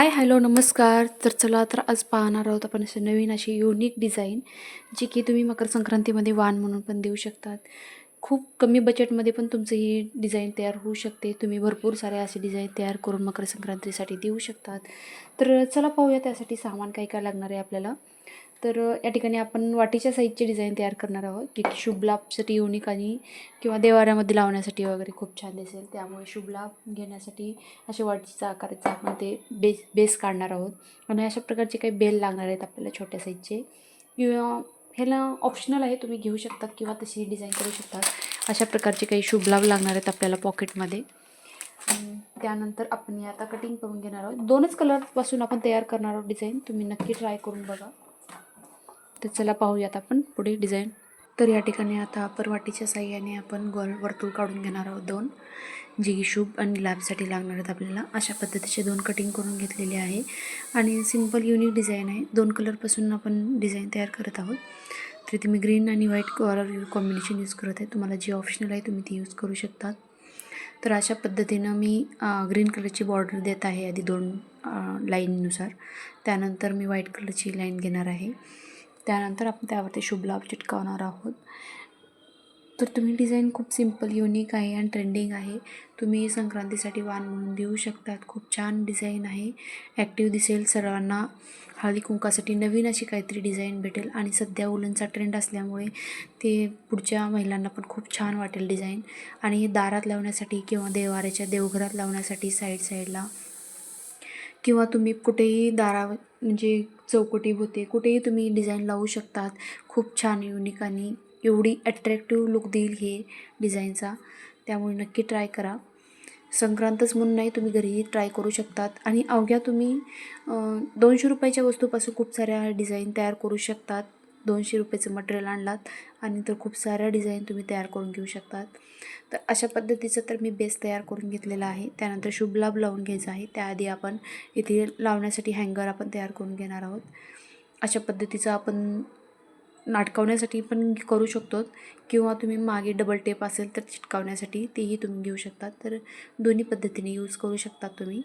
Hi hello नमस्कार. तर चला तर आज पाहणार आहोत आपण असे नवीन अशी युनिक डिझाईन जी की तुम्ही मकर संक्रांतीमध्ये वाण म्हणून पण देऊ शकतात. खूप कमी बजेटमध्ये पण तुमचं ही डिझाईन तयार होऊ शकते. तुम्ही भरपूर सारे असे डिझाईन तयार करून मकर संक्रांतीसाठी देऊ शकतात. तर चला पाहूया त्यासाठी सामान काय काय लागणार आहे आपल्याला. तर या ठिकाणी आपण वाटीच्या साईजची डिझाईन तयार करणार आहोत की शुभ लाभसाठी युनिक आणि किंवा देवाऱ्यामध्ये लावण्यासाठी वगैरे खूप छान दिसेल. त्यामुळे शुभ लाभ घेण्यासाठी अशा वाटीच्या आकाराचा आपण ते बेस बेस काढणार आहोत. आणि अशा प्रकारचे काही बेल लागणार आहेत आपल्याला छोट्या साईजचे. किंवा ह्याला ऑप्शनल आहे तुम्ही घेऊ शकतात किंवा तशी डिझाईन करू शकतात. अशा प्रकारचे काही शुभ लाभ लागणार आहेत आपल्याला पॉकेटमध्ये त्यानंतर आपण आता कटिंग करून घेणार आहोत. दोनच कलरपासून आपण तयार करणार आहोत डिझाईन. तुम्ही नक्की ट्राय करून बघा. तर चला पाहूयात आपण पुढे डिझाईन तर या ठिकाणी आता अपरवाटीच्या साह्याने आपण गोल वर्तुळ काढून घेणार आहोत दोन जी शुभ आणि लॅबसाठी लागणार आहेत आपल्याला. अशा पद्धतीचे दोन कटिंग करून घेतलेले आहे. आणि सिंपल युनिक डिझाईन आहे. दोन कलरपासून आपण डिझाईन तयार करत आहोत. तरी तुम्ही ग्रीन आणि व्हाईट कलर कॉम्बिनेशन यूज करत आहे. तुम्हाला जी ऑप्शनल आहे तुम्ही ती यूज करू शकतात. तर अशा पद्धतीनं मी ग्रीन कलरची बॉर्डर देत आहे आधी दोन लाईननुसार त्यानंतर मी व्हाईट कलरची लाईन घेणार आहे. त्यानंतर आपण त्यावरती शुभ लाभ चिटकावणार आहोत. तर तुम्ही डिझाईन खूप सिंपल युनिक आहे आणि ट्रेंडिंग आहे. तुम्ही संक्रांतीसाठी वाण म्हणून देऊ शकतात. खूप छान डिझाईन आहे. ॲक्टिव्ह दिसेल सर्वांना. हळदी कुंकासाठी नवीन अशी काहीतरी डिझाईन भेटेल. आणि सध्या उलनचा ट्रेंड असल्यामुळे ते पुढच्या महिलांना पण खूप छान वाटेल डिझाईन आणि दारात लावण्यासाठी किंवा देवाऱ्याच्या देवघरात लावण्यासाठी साईड साईडला किंवा तुम्ही कुठेही दारा म्हणजे चौकटी होते. कुठेही तुम्ही डिझाईन लावू शकतात. खूप छान युनिक आणि एवढी अट्रॅक्टिव्ह लुक देईल हे डिझाईनचा त्यामुळे नक्की ट्राय करा. संक्रांतच म्हणून नाही तुम्ही घरीही ट्राय करू शकतात. आणि अवघ्या तुम्ही दोनशे रुपयाच्या वस्तूपासून खूप साऱ्या डिझाईन तयार करू शकतात. दोनशे रुपयाचं मटेरियल आणलात आणि तर खूप साऱ्या डिझाईन तुम्ही तयार करून घेऊ शकतात. तर अशा पद्धतीचं तर मी बेस तयार करून घेतलेला आहे. त्यानंतर शुभलाभ लावून घ्यायचा आहे. त्याआधी आपण इथे लावण्यासाठी हँगर आपण तयार करून घेणार आहोत. अशा पद्धतीचं आपण नाटकवण्यासाठी पण करू शकतो किंवा तुम्ही मागे डबल टेप असेल तर चिटकावण्यासाठी तेही तुम्ही घेऊ शकता. तर दोन्ही पद्धतीने यूज करू शकतात तुम्ही.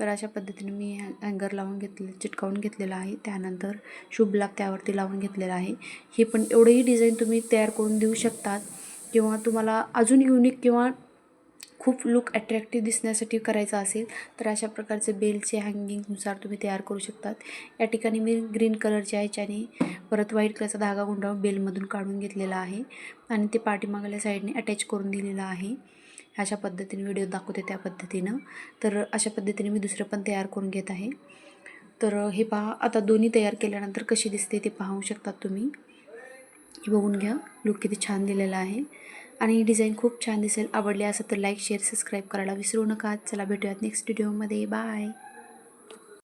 तर अशा पद्धतीने मी हँगर लावून घेतले चिटकावून घेतलेला आहे. त्यानंतर शुभ लाभ त्यावरती लावून घेतलेला आहे. हे पण एवढंही डिझाईन तुम्ही तयार करून देऊ शकतात किंवा तुम्हाला अजून युनिक किंवा खूप लुक अट्रॅक्टिव्ह दिसण्यासाठी करायचं असेल तर अशा प्रकारचे बेलचे हँगिंगनुसार तुम्ही तयार करू शकतात. या ठिकाणी मी ग्रीन कलरच्या ह्याच्याने परत व्हाईट कलरचा धागा गुंडाळून बेलमधून काढून घेतलेला आहे आणि ते पाठीमागल्या साईडने अटॅच करून दिलेलं आहे. अशा पद्धतीने व्हिडिओ दाखवते त्या पद्धतीनं. तर अशा पद्धतीने मी दुसरं पण तयार करून घेत आहे. तर हे पहा आता दोन्ही तयार केल्यानंतर कशी दिसते ते पाहू शकतात तुम्ही. हे बघून घ्या. लुक किती छान दिलेला आहे. आणि डिझाईन खूप छान दिसेल. आवडली असेल तर लाईक शेअर सबस्क्राईब करायला विसरू नका. चला भेटूयात नेक्स्ट व्हिडिओमध्ये बाय